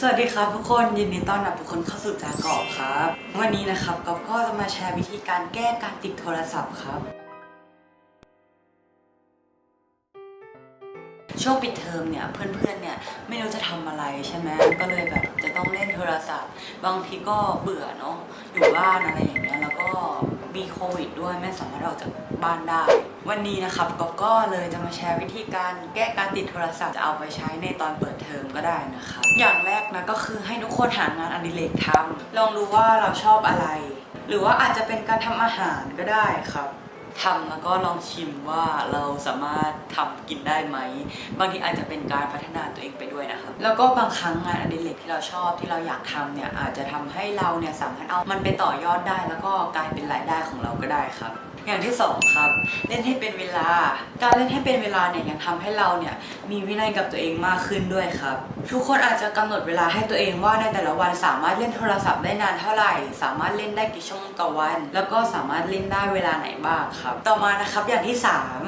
สวัสดีครับทุกคนยินดีต้อนรับทุกคนเข้าสู่จากรอบครับ วันนี้นะครับกอฟก็จะมาแชร์วิธีการแก้การติดโทรศัพท์ครับ ช่วงปิดเทอมเนี่ยเพื่อนๆเนี่ยไม่รู้จะทำอะไรใช่ไหมก็เลยแบบจะต้องเล่นโทรศัพท์ บางทีก็เบื่อเนาะอยู่บ้านอะไรอย่างเงี้ยแล้วก็ มีโควิดด้วยไม่สามารถออกจากบ้านได้ วันนี้นะครับก็ก็เลยจะมาแชร์วิธีการแก้การติดโทรศัพท์จะเอาไปใช้ในตอนเปิดเทอมก็ได้นะครับอย่างแรกนะก็คือให้ทุกคนหางานอดิเรกทำลองดูว่าเราชอบอะไร หรือว่าอาจจะเป็นการทำอาหารก็ได้ครับ ทำแล้วก็ลองชิมว่าเราสามารถทำกินได้ไหม บางทีอาจจะเป็นการพัฒนาตัวเองไปด้วยนะครับแล้วก็บางครั้งงานอดิเรกที่เราชอบที่เราอยากทำเนี่ยอาจจะทำให้เราเนี่ยสามารถเอามันไปต่อยอดได้ แล้วก็กลายเป็นรายได้ของเราก็ได้ครับอย่างที่สองครับ เล่นให้เป็นเวลา การเล่นให้เป็นเวลาเนี่ยยังทำให้เราเนี่ยมีวินัยกับตัวเองมากขึ้นด้วยครับ ทุกคนอาจจะกำหนดเวลาให้ตัวเองว่าในแต่ละวันสามารถเล่นโทรศัพท์ได้นานเท่าไหร่ สามารถเล่นได้กี่ชั่วโมงต่อวัน แล้วก็สามารถเล่นได้เวลาไหนบ้างครับต่อมานะครับอย่างที่สาม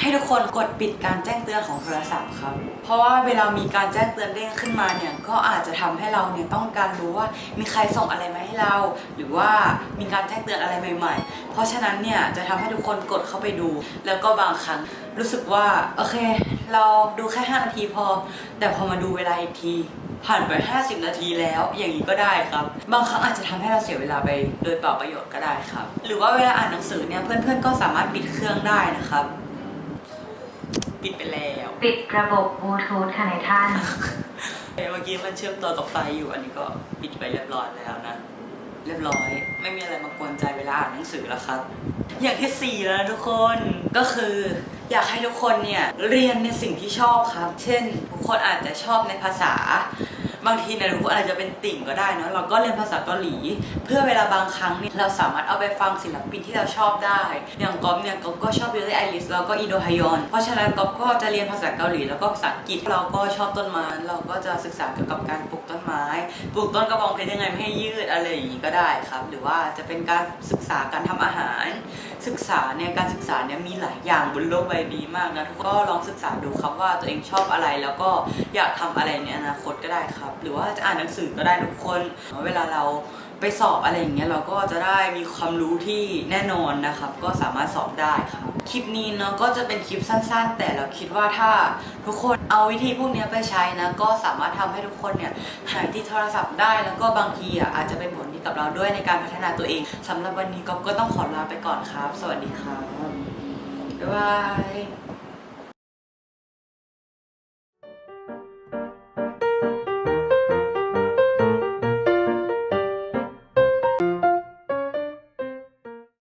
ให้ทุกคนกดปิดการแจ้งเตือนของโทรศัพท์ครับ เพราะว่าเวลามีการแจ้งเตือนเด้งขึ้นมาเนี่ยก็อาจจะทำให้เราเนี่ยต้องการรู้ว่ามีใครส่งอะไรมาให้เรา หรือว่ามีการแจ้งเตือนอะไรใหม่ ๆ เพราะฉะนั้นเนี่ยจะทำให้ทุกคนกดเข้าไปดู แล้วก็บางครั้งรู้สึกว่าโอเค เราดูแค่ 5 นาทีพอ แต่พอมาดูเวลาอีกที ผ่านไป 50 นาทีแล้ว อย่างนี้ก็ได้ครับ บางครั้งอาจจะทำให้เราเสียเวลาไปโดยเปล่าประโยชน์ก็ได้ครับ หรือว่าเวลาอ่านหนังสือเนี่ยเพื่อนๆก็สามารถปิดเครื่องได้นะครับ ปิดไปแล้ว ปิดระบบบลูทูธค่ะในท่านเมื่อกี้มันเชื่อมต่อกับไฟอยู่อันนี้ก็ปิดไปเรียบร้อยแล้วนะ เรียบร้อย ไม่มีอะไรมากวนใจเวลาอ่านหนังสือแล้วครับ อย่างที่สี่แล้วนะทุกคนก็คืออยากให้ทุกคนเนี่ยเรียนในสิ่งที่ชอบครับ เช่น ทุกคนอาจจะชอบในภาษา บางทีเนี่ยทุกคนอาจจะเป็นติ่งก็ได้เนะเราก็เรียนภาษาเกาหลี เพื่อเวลาบางครั้งเนี่ยเราสามารถเอาไปฟังศิลปินที่เราชอบได้ อย่างก๊อฟเนี่ยก๊อฟก็ชอบเบลลี่ไอริสแล้วก็อีโดฮยอน เพราะฉะนั้นก๊อฟก็จะเรียนภาษาเกาหลีแล้วก็ภาษาอังกฤษเราก็ชอบต้นไม้เราก็จะศึกษาเกี่ยวกับการปลูกต้นไม้ ปลูกต้นกระบองเพชรยังไงไม่ให้ยืดอะไรอย่างนี้ก็ได้ครับ หรือว่าจะเป็นการศึกษาการทำอาหาร ศึกษาเนี่ยการศึกษาเนี่ยมีหลายอย่างบนโลกใบนี้มากนะทุกคนก็ลองศึกษาดูครับว่าตัวเองชอบอะไรแล้วก็อยากทำอะไรในอนาคตก็ได้ครับหรือว่าจะอ่านหนังสือก็ได้ทุกคนเวลาเราไปสอบอะไรอย่างเงี้ยเราก็จะได้มีความรู้ที่แน่นอนนะครับ ก็สามารถสอบได้ครับคลิปนี้เนาะก็จะเป็นคลิปสั้น ๆ แต่เราคิดว่าถ้าทุกคนเอาวิธีพวกเนี้ยไปใช้นะก็สามารถทำให้ทุกคนเนี่ยหายที่โทรศัพท์ได้ แล้วก็บางทีอะอาจจะเป็นผลดีกับเราด้วยในการพัฒนาตัวเองสำหรับวันนี้ก๊อฟก็ต้องขอลาไปก่อนครับ สวัสดีครับบ๊ายบาย